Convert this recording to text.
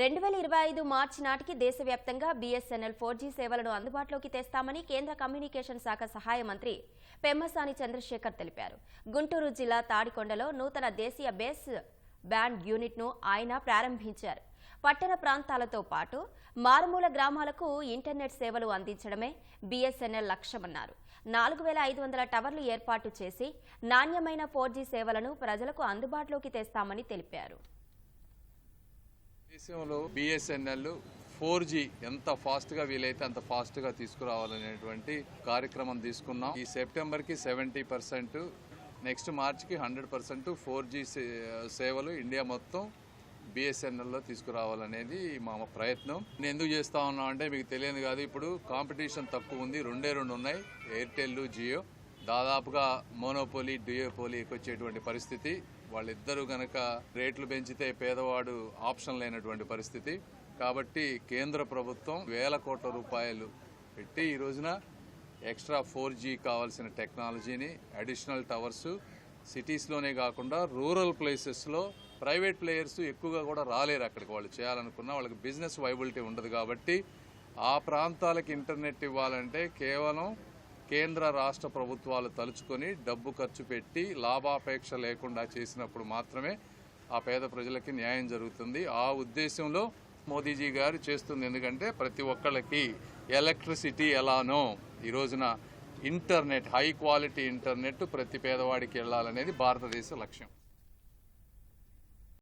రెండు వేల ఇరవై ఐదు మార్చి నాటికి దేశవ్యాప్తంగా బీఎస్ఎన్ఎల్ ఫోర్ జీ సేవలను అందుబాటులోకి తెస్తామని కేంద్ర కమ్యూనికేషన్ శాఖ సహాయ మంత్రి పెమ్మసాని చంద్రశేఖర్ తెలిపారు. గుంటూరు జిల్లా తాడికొండలో నూతన దేశీయ బేస్ బ్యాండ్ యూనిట్ను ఆయన ప్రారంభించారు. పట్టణ ప్రాంతాలతో పాటు మారుమూల గ్రామాలకు ఇంటర్నెట్ సేవలు అందించడమే బీఎస్ఎన్ఎల్ లక్ష్యమన్నారు. నాలుగు వేల ఐదు వందల టవర్లు ఏర్పాటు చేసి నాణ్యమైన ఫోర్ జీ సేవలను ప్రజలకు అందుబాటులోకి తెస్తామని తెలిపారు. దేశంలో బిఎస్ఎన్ఎల్ ఫోర్ జీ ఎంత ఫాస్ట్గా వీలైతే అంత ఫాస్ట్గా తీసుకురావాలనేటువంటి కార్యక్రమం తీసుకున్నాం. ఈ సెప్టెంబర్కి సెవెంటీ పర్సెంట్ నెక్స్ట్ మార్చ్కి హండ్రెడ్ పర్సెంట్ ఫోర్ జీ సేవలు ఇండియా మొత్తం బిఎస్ఎన్ఎల్లో తీసుకురావాలనేది మా ప్రయత్నం. నేను ఎందుకు చేస్తా ఉన్నాం అంటే మీకు తెలియదు కాదు ఇప్పుడు కాంపిటీషన్ తక్కువ ఉంది రెండే రెండు ఉన్నాయి ఎయిర్టెల్ జియో. దాదాపుగా మోనోపోలీ డియోపోలీకి వచ్చేటువంటి పరిస్థితి. వాళ్ళిద్దరూ గనక రేట్లు పెంచితే పేదవాడు ఆప్షన్ లేనటువంటి పరిస్థితి. కాబట్టి కేంద్ర ప్రభుత్వం వేల కోట్ల రూపాయలు పెట్టి ఈ రోజున ఎక్స్ట్రా ఫోర్ జీ కావాల్సిన టెక్నాలజీని అడిషనల్ టవర్స్ సిటీస్లోనే కాకుండా రూరల్ ప్లేసెస్లో ప్రైవేట్ ప్లేయర్స్ ఎక్కువగా కూడా రాలేరు అక్కడికి. వాళ్ళు చేయాలనుకున్నా వాళ్ళకి బిజినెస్ వైబిలిటీ ఉండదు కాబట్టి ఆ ప్రాంతాలకు ఇంటర్నెట్ ఇవ్వాలంటే కేవలం కేంద్ర రాష్ట్ర ప్రభుత్వాలు తలుచుకొని డబ్బు ఖర్చు పెట్టి లాభాపేక్ష లేకుండా చేసినప్పుడు మాత్రమే ఆ పేద ప్రజలకి న్యాయం జరుగుతుంది. ఆ ఉద్దేశంలో మోదీజీ గారు చేస్తుంది ఎందుకంటే ప్రతి ఒక్కళ్ళకి ఎలక్ట్రిసిటీ ఎలానో ఈ రోజున ఇంటర్నెట్ హై క్వాలిటీ ఇంటర్నెట్ ప్రతి పేదవాడికి వెళ్ళాలనేది భారతదేశ లక్ష్యం.